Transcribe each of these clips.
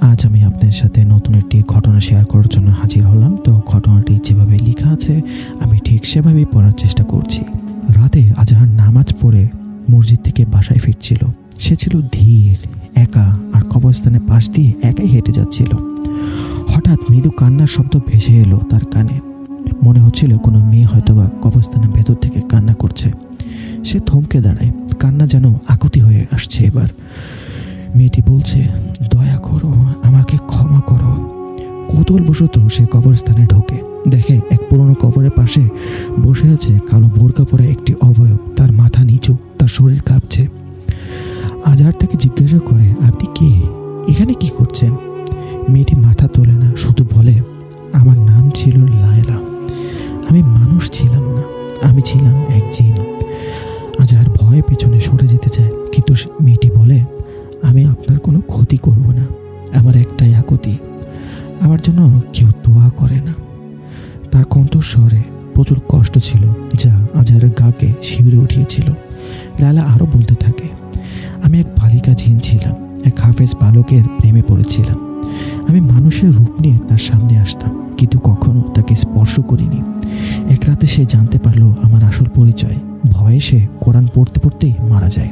আজ আমি আপনাদের সাথে নতুন একটি ঘটনা শেয়ার করার জন্য হাজির হলাম। তো ঘটনাটি যেভাবে লেখা আছে, আমি ঠিক সেভাবেই পড়ার চেষ্টা করছি। রাতে আজহার নামাজ পড়ে মসজিদ থেকে বাসায় ফিরছিল। সে ছিল ধীর, একা আর কবরস্থানের পাশ দিয়ে একাই হেঁটে যাচ্ছিল। হঠাৎ মৃদু কান্নার শব্দ ভেসে এলো তার কানে। মনে হচ্ছিল কোনো মেয়ে হয়তোবা কবরস্থানের ভেতর থেকে কান্না করছে। সে থমকে দাঁড়ায়। কান্না যেন আকুতি হয়ে আসছে এবার। মেয়েটি বলছে, দয়া করো, আমাকে ক্ষমা করো। কৌতূহলবশত সে কবরস্থানে ঢোকে। দেখে এক পুরনো কবরের পাশে বসে আছে কালো বোরকা পরে একটি অবয়ব। তার মাথা নিচু, তার শরীর কাঁপছে। আজহার তাকে জিজ্ঞাসা করে, আপনি কে? এখানে কি করছেন? মেয়েটি মাথা তোলে না, শুধু বলে, আমার নাম ছিল লায়লা। আমি মানুষ ছিলাম না। আমি ছিলাম এক জিন। আজহার ভয়ে পেছনে সরে যেতে চায়, কিন্তু সে- কণ্ঠস্বরে প্রচুর কষ্ট ছিল যা আজহারের গাকে শিউরে উঠিয়েছিল। লালা আরও বলতে থাকে, আমি এক বালিকা জিন ছিলাম, এক হাফেজ বালকের প্রেমে পড়েছিলাম। আমি মানুষের রূপ নিয়ে তার সামনে আসতাম, কিন্তু কখনো তাকে স্পর্শ করিনি। এক রাতে সে জানতে পারল আমার আসল পরিচয়, ভয়ে সে কোরআন পড়তে পড়তেই মারা যায়।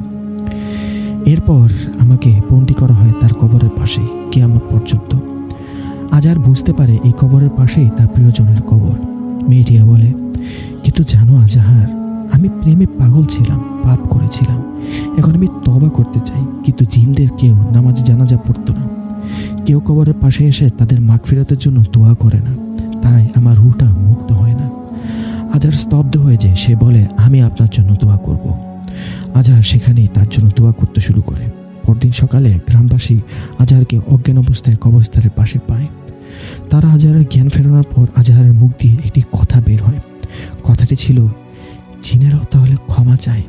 এরপর আমাকে বন্দি করা হয় তার কবরের পাশেই, কেয়ামত পর্যন্ত। আজার বুঝতে পারে এই কবরের পাশেই তার প্রিয়জনের কবর। মেয়েটিয়া বলে, কিন্তু জানো আজাহার, আমি প্রেমে পাগল ছিলাম, পাপ করেছিলাম। এখন আমি তবা করতে চাই, কিন্তু জিনদের কেউ নামাজ জানাজা পড়তো না। কেউ কবরের পাশে এসে তাদের মাগ ফেরাতের জন্য দোয়া করে না। তাই আমার রুটা মুক্ত হয় না। আজার স্তব্ধ হয়ে যায়। সে বলে, আমি আপনার জন্য দোয়া করব। আজহার সেখানেই তার জন্য দোয়া করতে শুরু করে। পরদিন সকালে গ্রামবাসী আজহারকে অজ্ঞান অবস্থায় কবরস্থানের পাশে পায়। তারা আজহারের জ্ঞান ফেরানোর পর আজহারের মুখ দিয়ে একটি কথা বের হয়। কথাটি ছিল, জিনেরাও তাহলে ক্ষমা চায়,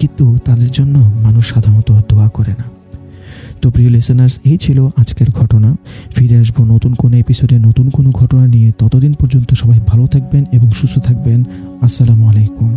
কিন্তু তাদের জন্য মানুষ সাধারণত দোয়া করে না। তো প্রিয় লিসেনার্স এই ছিল আজকের ঘটনা। ফিরে আসব নতুন কোনো এপিসোডে নতুন কোনো ঘটনা নিয়ে। ততদিন পর্যন্ত সবাই ভালো থাকবেন এবং সুস্থ থাকবেন। আসসালামু আলাইকুম।